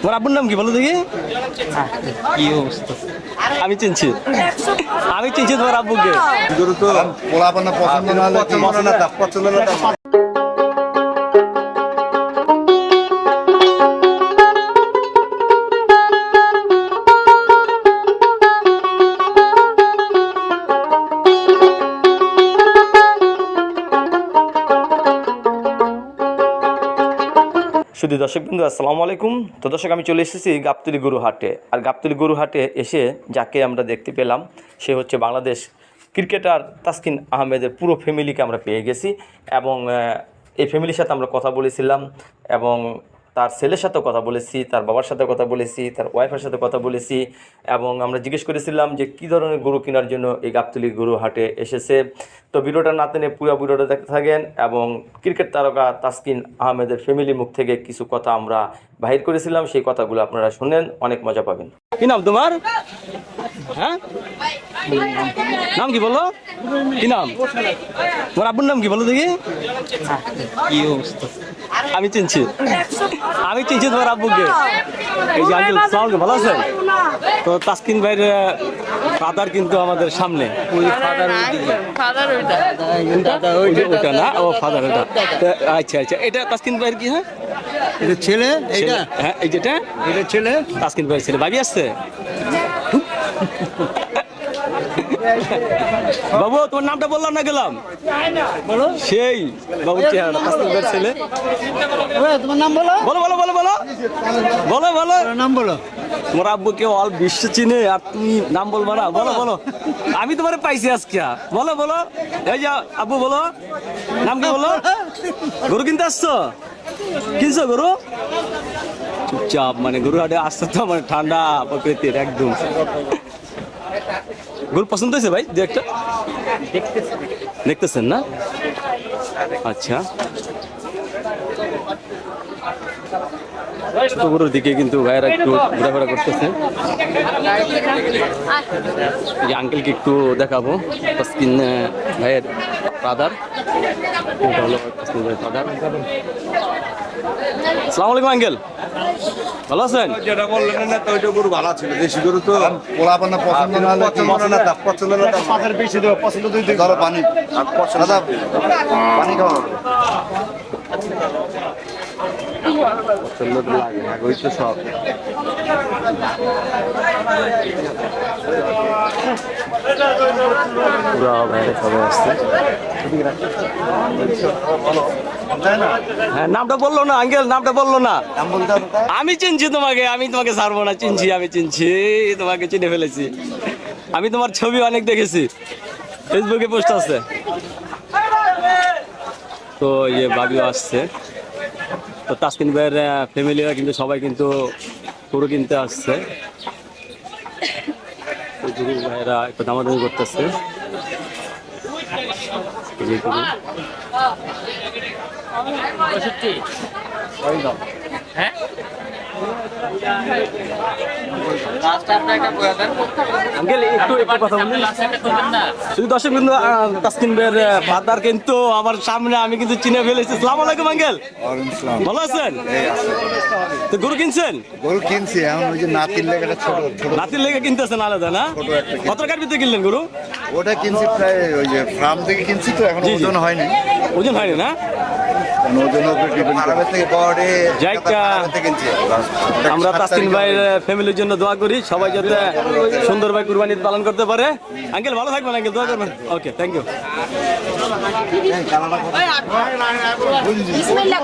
তোমার আব্বুর নাম কি বলো দেখি? কি অবস্থা। আমি চিনছি। আমি চিনছি তোমার আব্বুকে। গরু তো পোলাপানা পছন্দ না হলে পছন্দ না। শুধু দর্শক বিন্দু আসসালামু আলাইকুম। তো দর্শক, আমি চলে এসেছি গাবতলি গরু হাটে আর গাবতলি গরু হাটে এসে যাকে আমরা দেখতে পেলাম, সে হচ্ছে বাংলাদেশ ক্রিকেটার তাসকিন আহমেদের পুরো ফ্যামিলিকে আমরা পেয়ে গেছি এবং এই ফ্যামিলির সাথে আমরা কথা বলেছিলাম এবং তার ছেলের সাথে কথা বলেছি, তার বাবার সাথে কথা বলেছি, তার ওয়াইফের সাথে কথা বলেছি এবং আমরা জিজ্ঞেস করেছিলাম যে কী ধরনের গরু কেনার জন্য এই গাবতলি গরু হাটে এসেছে। তো ভিডিওটা না টেনে পুরো ভিডিওটা দেখতে থাকেন এবং ক্রিকেট তারকা তাসকিন আহমেদের ফ্যামিলি মুখ থেকে কিছু কথা আমরা বাহির করেছিলাম, সেই কথাগুলো আপনারা শুনেন, অনেক মজা পাবেন। কি নাম তোমার? হ্যাঁ? নাম কি বলো? কি নাম? তোমার আব্বুর নাম কি বলো দেখি? আমি চিনছি। আমি চিনছি তোমার আব্বুকে। এই যে আঙ্কেল সালাম ভালো আছেন? তো তাসকিন ভাইয়ের ফাদার কিন্তু আমাদের সামনে। ওই ফাদার ওইটা। না? ও ফাদার ওটা আচ্ছা আচ্ছা। এটা তাসকিন ভাইয়ের কি হ্যাঁ? এটা ছেলে ছেলে, হ্যাঁ এই যেটা? এটা ছেলে? তাসকিন ভাইয়ের ছেলে। ভাবি আসছে? বাবু তোমার নামটা বললাম না গেলাম? বলো। সেই বাবু চেহারা ছেলে। তোমার নাম বলো। বলো বলো বলো বলো। বলো বলো। নাম বলো। তোমার আব্বুকে অল বিশ্ব চিনে আর তুমি নাম বলব না। বলো বলো। আমি তোমার পাইছি আজকে। বলো বলো। এই যে আব্বু বলো। নাম কি বলো? গরু কিনতে আসছো? কিনছো গরু? চুপচাপ মানে গরু হাটে আসতে তো মানে ঠান্ডা প্রকৃতির একদম। গরু পছন্দ হয়েছে ভাই, দু একটা? দেখতেছেন না? আচ্ছা। ছোট গরুর দিকে কিন্তু ভাইয়েরা একটু ঘোরাফেরা করতেছে। এই আঙ্কেলকে একটু দেখাবো ভাইয়ের ফাদার ফাদার আসসালামু আলাইকুম আঙ্কেল। ভালো আছেন? যেটা বললেন না তো ওইটা গরু ভালো ছিল দেশি গরু তো। পোলাপানা পছন্দ না হলে পছন্দ না তা পছন্দ না তা পাশের বেশি দেব পছন্দ দুই দিন। ধরো পানি। দাদা পানি খাও পছন্দ লাগে না ওই তো সব। হ্যাঁ নামটা বলল না, আঙ্কেল, নামটা বলল না? আমি চিনছি তোমাকে, আমি তোমাকে ছাড়বো না, চিনছি, আমি চিনছি, তোমাকে চিনে ফেলেছি। আমি তোমার ছবি অনেক দেখেছি ফেসবুকে পোস্ট আছে। তো ইয়ে বাবিও আসছে। তো তাসকিন ভাইয়ের ফ্যামিলিরা কিন্তু সবাই কিন্তু গরু কিনতে আসছে। ভাইরা একটু দামাদামি করতেছে। যে গরু। আঙ্কেল একটু একটু কথা বলুন। শুধু দর্শক কিন্তু তাসকিন ভাইয়ের ফাদার কিন্তু আমার সামনে আমি কিন্তু চিনে ফেলেছি। সালাম আলাইকুম আঙ্কেল। ভালো আছেন। তো গরু কিনছেন? গরু কিনছি এখন ওই যে নাতির লেগে একটা ছোট ছোট। লেগে কিনতেছেন আলাদা না? কত টাকার ভিতরে কিনলেন গরু? ওটা কিনছি প্রায় ওই যে ফার্ম থেকে কিনছি তো এখন। ওজন হয়নি। ওজন হয়নি না? আমরা তাসকিন ভাইয়ের ফ্যামিলির জন্য দোয়া করি সবাই যাতে সুন্দর ভাই কুরবানি পালন করতে পারে। আঙ্কেল ভালো থাকবেন আঙ্কেল দোয়া করবেন। ওকে থ্যাংক ইউ বিসমিল্লাহ